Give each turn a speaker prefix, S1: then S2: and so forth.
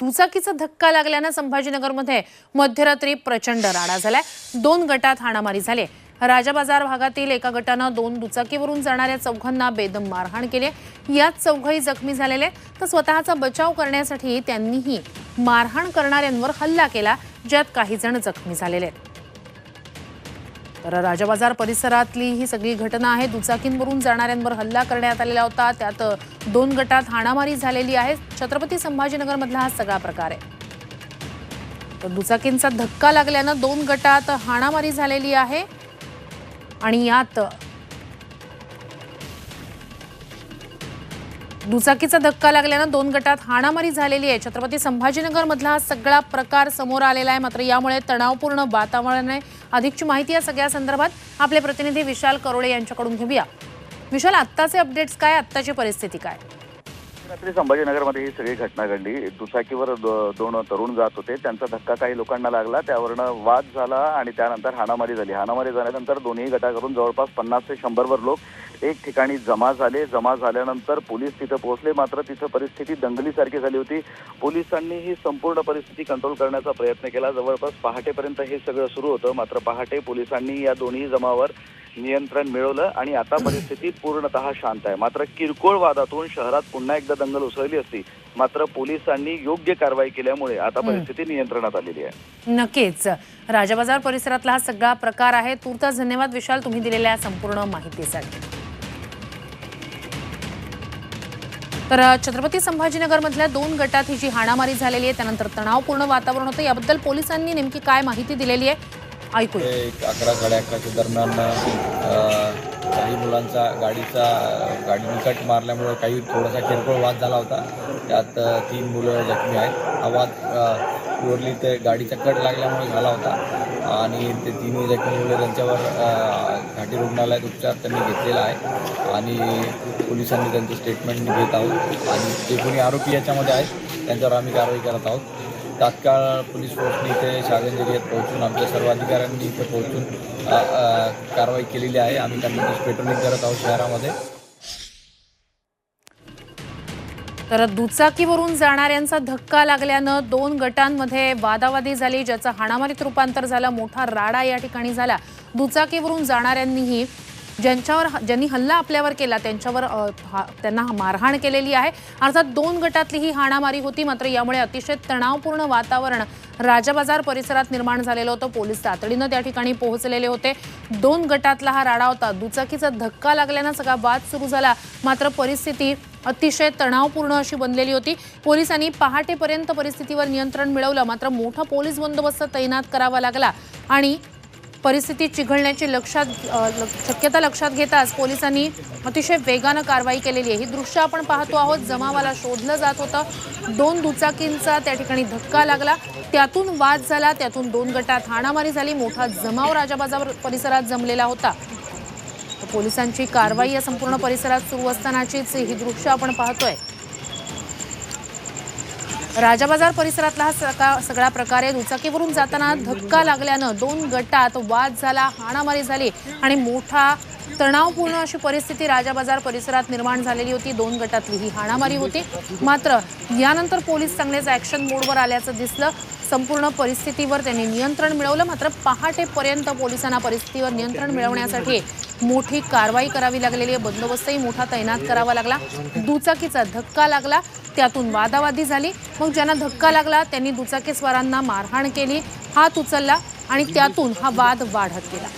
S1: दुचाकीचा धक्का लागल्यानं संभाजीनगरमध्ये मध्यरात्री प्रचंड राडा झालाय. दोन गटात हाणामारी झाली राजा बाजार भागातील एका गटानं दोन दुचाकीवरून जाणाऱ्या चौघांना बेदम मारहाण केली यात चौघही जखमी झालेले तर स्वतःचा बचाव करण्यासाठी त्यांनीही मारहाण करणाऱ्यांवर हल्ला केला ज्यात काही जण जखमी झालेले आहेत. तर राजाबाजार परिसरातली ही सगळी घटना आहे. दुचाकींवरून जाणाऱ्यांवर हल्ला करण्यात आलेला होता. त्यात दोन गटात हाणामारी झालेली आहे. छत्रपती संभाजीनगरमधला हा सगळा प्रकार आहे. तर दुचाकींचा धक्का लागल्यानं दोन गटात हाणामारी झालेली आहे. आणि यात दुचाकीचा धक्का लागल्यानं दोन गटात हाणामारी झालेली आहे. छत्रपती संभाजीनगर मधला हा सगळा प्रकार समोर आलेला आहे. मात्र यामुळे तणावपूर्ण वातावरण आहे अधिकची माहिती या सगळ्या संदर्भात आपले प्रतिनिधी विशाल करोळे यांच्याकडून घेऊया. विशाल आत्ताचे अपडेट्स काय? आत्ताची परिस्थिती काय?
S2: रात्री संभाजीनगरमध्ये ही सगळी घटना घडली. दुचाकीवर दो- दोन तरुण जात होते. त्यांचा धक्का काही लोकांना लागला. त्यावरनं वाद झाला आणि त्यानंतर हाणामारी झाली. हाणामारी झाल्यानंतर दोन्ही गटाकडून जवळपास पन्नास ते शंभरवर लोक एक ठिकाणी जमा झाले. जमा झाल्यानंतर पोलीस तिथं पोहोचले. मात्र तिथं परिस्थिती दंगलीसारखी झाली होती. पोलिसांनी ही संपूर्ण परिस्थिती कंट्रोल करण्याचा प्रयत्न केला. जवळपास पहाटेपर्यंत हे सगळं सुरू होतं. मात्र पहाटे पोलिसांनी या दोन्ही जमावर नियंत्रण मिळवलं आणि आता परिस्थिती पूर्णतः शांत आहे. मात्र किरकोळ वादातून शहरात पुन्हा एकदा दंगल उसळली असती. मात्र पोलिसांनी योग्य कारवाई केल्यामुळे आता परिस्थिती नियंत्रणात आलेली आहे.
S1: नक्कीच. राजाबाजार परिसरातला हा सगळा प्रकार आहे. तूर्तास धन्यवाद विशाल तुम्ही दिलेल्या संपूर्ण माहितीसाठी. तर छत्रपती संभाजीनगरमधल्या दोन गटात ही जी हाणामारी झालेली आहे त्यानंतर तणावपूर्ण वातावरण होतं. याबद्दल पोलिसांनी नेमकी काय माहिती दिलेली आहे? ऐकूया.
S3: एक अकरा साडे अकराच्या दरम्यान अ, काही मुलांचा गाडीचा गाडी निकट मारल्यामुळे काही थोडासा किरकोळ वाद झाला होता. त्यात अ, तीन मुलं जखमी आहेत. हा वाद प्युअरली ते गाडीचा कट लागल्यामुळे झाला होता. आणि ते तिन्ही जखमी मुलं त्यांच्यावर अ, घाटी रुग्णालयात उपचार त्यांनी घेतलेला आहे. आणि पोलिसांनी त्यांचं स्टेटमेंट घेत आहोत. आणि जे कोणी आरोपी याच्यामध्ये आहेत त्यांच्यावर आम्ही कारवाई करत आहोत. तात्काळ पोलीस फोर्सने इथे शागंज एरियात पोहोचून आमच्या सर्व अधिकाऱ्यांनी इथे पोहोचून कारवाई केलेली आहे. आम्ही त्यांना पेट्रोलिंग करत आहोत शहरामध्ये.
S1: तर दुचाकीवरून जाणाऱ्यांचा धक्का लागल्यानं दोन गटांमध्ये वादावादी झाली ज्याचं हाणामारीत रूपांतर झालं मोठा राडा या ठिकाणी झाला. दुचाकीवरून जाणाऱ्यांनीही ज्यांच्यावर ज्यांनी हल्ला आपल्यावर केला त्यांच्यावर हा- त्यांना मारहाण केलेली आहे. अर्थात दोन गटातली ही हाणामारी होती मात्र यामुळे अतिशय तणावपूर्ण वातावरण राजाबाजार परिसरात निर्माण झालेलं होतं. पोलीस तातडीनं त्या ठिकाणी पोहोचलेले होते. दोन गटातला हा राडा होता. दुचाकीचा धक्का लागल्यानं सगळा वाद सुरू झाला. मात्र परिस्थिती अतिशय तणावपूर्ण अशी बनलेली होती. पोलिसांनी पहाटेपर्यंत परिस्थितीवर नियंत्रण मिळवलं. मात्र मोठा पोलीस बंदोबस्त तैनात करावा लागला. आणि परिस्थिती चिघळण्याची लक्षात ल- शक्यता लक्षात घेताच पोलिसांनी अतिशय वेगानं कारवाई केलेली आहे. ही दृश्य आपण पाहतो आहोत. जमावाला शोधलं जात होतं. दोन दुचाकींचा त्या ठिकाणी धक्का लागला. त्यातून वाद झाला. त्यातून दोन गटात हाणामारी झाली. मोठा जमाव राजाबाजार परिसरात जमलेला होता. पोलिसांची कारवाई या संपूर्ण परिसरात सुरू असतानाचीच ही दृश्य आपण पाहतोय. राजाबाजार परिसरातला हा सका- सगळा प्रकारे दुचाकीवरून जाताना धक्का लागल्यानं दोन गटात वाद झाला हाणामारी झाली आणि मोठा तणावपूर्ण अशी परिस्थिती राजाबाजार परिसरात निर्माण झालेली होती. दोन गटातली ही हाणामारी होती. मात्र यानंतर पोलीस चांगलेच ॲक्शन मोडवर आल्याचं दिसलं. संपूर्ण परिस्थितीवर त्यांनी नियंत्रण मिळवलं. मात्र पहाटेपर्यंत पोलिसांना परिस्थितीवर नियंत्रण मिळवण्यासाठी मोठी कारवाई करावी लागलेली आहे. बंदोबस्तही मोठा तैनात करावा लागला. दुचाकीचा धक्का लागला. त्यातून वादावादी झाली. मग ज्यांना धक्का लागला त्यांनी दुचाकीस्वारांना मारहाण केली. हात उचलला आणि त्यातून हा वाद वाढत गेला.